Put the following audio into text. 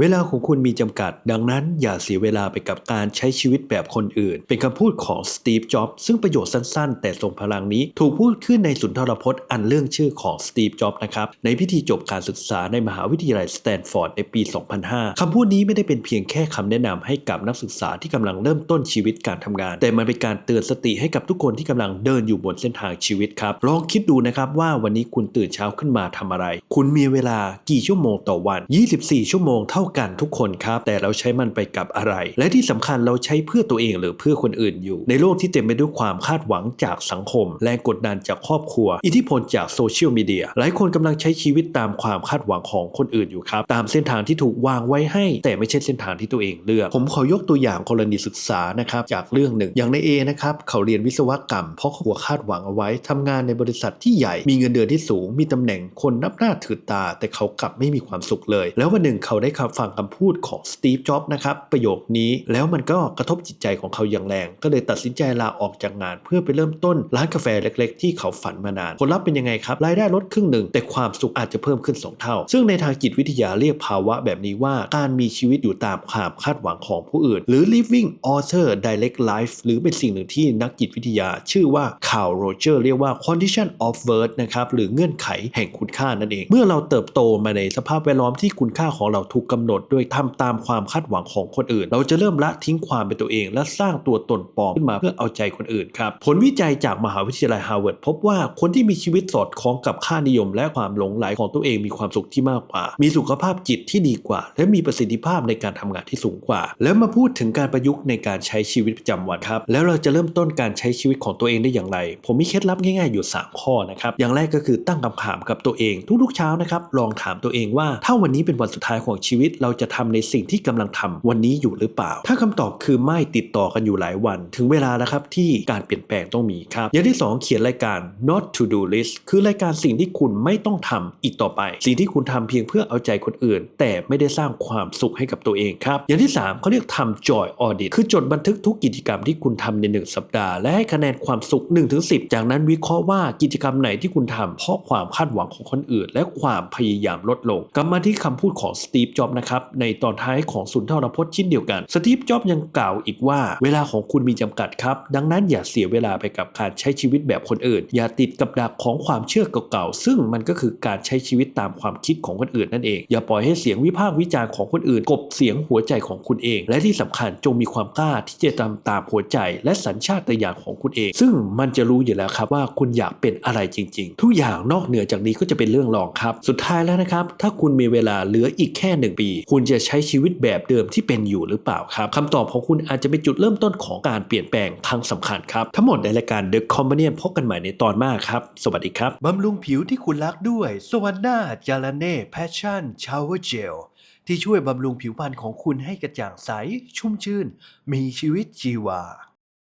เวลาของคุณมีจำกัด ดังนั้นอย่าเสียเวลาไปกับการใช้ชีวิตแบบคนอื่น เป็นคำพูดของสตีฟ จ็อบส์ซึ่งประโยชน์สั้นๆ แต่ทรงพลังนี้ถูกพูดขึ้นในสุนทรพจน์อันเรื่องชื่อของสตีฟ จ็อบส์นะครับ ในพิธีจบการศึกษาในมหาวิทยาลัยสแตนฟอร์ดในปี 2005 คำพูดนี้ไม่ได้เป็นเพียงแค่คำแนะนำให้กับนักศึกษาที่กำลังเริ่มต้นชีวิตการทำงาน แต่มันเป็นการเตือนสติให้กับทุกคนที่กำลังเดินอยู่บนเส้นทางชีวิตครับ ลองคิดดูนะครับว่าวันนี้คุณตื่นเช้าขึ้นมาทำอะไร คุณมีเวลากี่ชั่วโมงต่อวัน 24 ชั่วโมงเท่ากันทุกคนครับ แต่เราใช้มันไปกับอะไร และที่สำคัญเราใช้เพื่อตัวเองหรือเพื่อคนอื่นอยู่ ในโลกที่เต็มไปด้วยความคาดหวังจากสังคม แรงกดดันจากครอบครัว อิทธิพลจากโซเชียลมีเดียหลายคนกำลังใช้ชีวิตตามความคาดหวังของคนอื่นอยู่ครับ ตามเส้นทางที่ถูกวางไว้ให้ แต่ไม่ใช่เส้นทางที่ตัวเองเลือก ผมขอยกตัวอย่างกรณีศึกษานะครับจากเรื่องหนึ่งอย่างใน A นะครับเขาเรียนวิศวกรรมเพราะเขาคาดหวังเอาไว้ทำงานในบริษัทที่ใหญ่มีเงินเดือนที่สูงมีตำแหน่งคนนับหน้าถือตา แต่เขากลับไม่มีความสุขเลย แล้ววันหนึ่งเขาได้คำฟังคำพูดของสตีฟ จ็อบส์นะครับประโยคนี้แล้วมันก็กระทบจิตใจของเขาอย่างแรง ก็เลยตัดสินใจลาออกจากงาน เพื่อไปเริ่มต้นร้านกาแฟเล็ก ๆ ที่เขาฝันมานาน ผลลัพธ์เป็นยังไงครับรายได้ลดครึ่งหนึ่ง แต่ความสุขอาจจะเพิ่มขึ้น 2 เท่า ซึ่งในทางจิตวิทยาเรียกภาวะแบบนี้ว่าการมีชีวิตอยู่ตามความคาดหวังของผู้อื่น หรือ living author direct life หรือเป็นสิ่งหนึ่งที่นักจิตวิทยา ชื่อว่าคาร์โรเจอร์เรียกว่า condition of worth นะครับหรือเงื่อนไขแห่งคุณค่านั่นเอง เมื่อเราเติบโตมาในสภาพแวดล้อมที่คุณค่าของเราถูกกำหนดโดยทำตามความคาดหวังของคนอื่น เราจะเริ่มละทิ้งความเป็นตัวเอง และสร้างตัวตนปลอมขึ้นมาเพื่อเอาใจคนอื่นครับผลวิจัยจากมหาวิทยาลัยฮาร์วาร์ดพบว่าคนที่มีชีวิตสอดคล้องกับค่านิยม และความหลงไหลของตัวเองมีความสุขที่มากกว่า มีสุขภาพจิตที่ดีกว่า และมีประสิทธิภาพในการทำงานที่สูงกว่า แล้วมาพูดถึงการประยุกต์ในการใช้ชีวิตประจำวันครับ แล้วเราจะเริ่มต้นการใช้ชีวิตของตัวเองได้อย่างไร ผมมีเคล็ดลับง่ายๆอยู่ 3 ข้อนะครับ อย่างแรกก็คือตั้งคำถามกับตัวเองทุกๆเช้านะครับ ลองถามตัวเองว่าถ้าวันนี้เป็นวันสุดท้ายของชีวิตเราจะทำในสิ่งที่กำลังทำวันนี้อยู่หรือเปล่า ถ้าคำตอบคือไม่ติดต่อกันอยู่หลายวัน ถึงเวลาแล้วครับที่การเปลี่ยนแปลงต้องมีครับ อย่างที่ 2 เขียนรายการ not to do list คือรายการสิ่งที่คุณไม่ต้องทำอีกต่อไป สิ่งที่คุณทำเพียงเพื่อเอาใจคนอื่น แต่ไม่ได้สร้างความสุขให้กับตัวเองครับ อย่างที่ 3เขาเรียกทำ joy audit คือจดบันทึกทุกกิจกรรมที่คุณทำใน 1 สัปดาห์ และให้คะแนนความสุข 1-10 จากนั้นวิเคราะห์ว่ากิจกรรมไหนที่คุณทำเพราะความคาดหวังของคนอื่น และความพยายามลดลงกลับมาที่คำพูดของสตีฟจ็อบส์นะครับในตอนท้ายของสุนทรพจน์ชิ้นเดียวกัน สตีฟ จ็อบยังกล่าวอีกว่า เวลาของคุณมีจำกัดครับ ดังนั้นอย่าเสียเวลาไปกับการใช้ชีวิตแบบคนอื่น อย่าติดกับดักของความเชื่อเก่าๆ ซึ่งมันก็คือการใช้ชีวิตตามความคิดของคนอื่นนั่นเอง อย่าปล่อยให้เสียงวิพากษ์วิจารณ์ของคนอื่น กบเสียงหัวใจของคุณเอง และที่สำคัญจงมีความกล้าที่จะทำตามหัวใจ และสัญชาตญาณของคุณเอง ซึ่งมันจะรู้อยู่แล้วครับว่าคุณอยากเป็นอะไรจริง ๆ ทุกอย่างนอกเหนือจากนี้ก็จะเป็นเรื่องรองครับ สุดท้ายแล้วนะครับ ถ้าคุณมีเวลาเหลืออีกแค่หนึ่งปีคุณจะใช้ชีวิตแบบเดิมที่เป็นอยู่หรือเปล่าครับคำตอบของคุณอาจจะเป็นจุดเริ่มต้นของการเปลี่ยนแปลงครั้งสำคัญครับทั้งหมดในรายการ The Companion พบกันใหม่ในตอนหน้าครับ สวัสดีครับบำรุงผิวที่คุณรักด้วยสวรรค์หน้าจาราเน่แพชชั่นชาวเวอร์เจลที่ช่วยบำรุงผิวพรรณของคุณให้กระจ่างใส ชุ่มชื่น มีชีวิตชีวา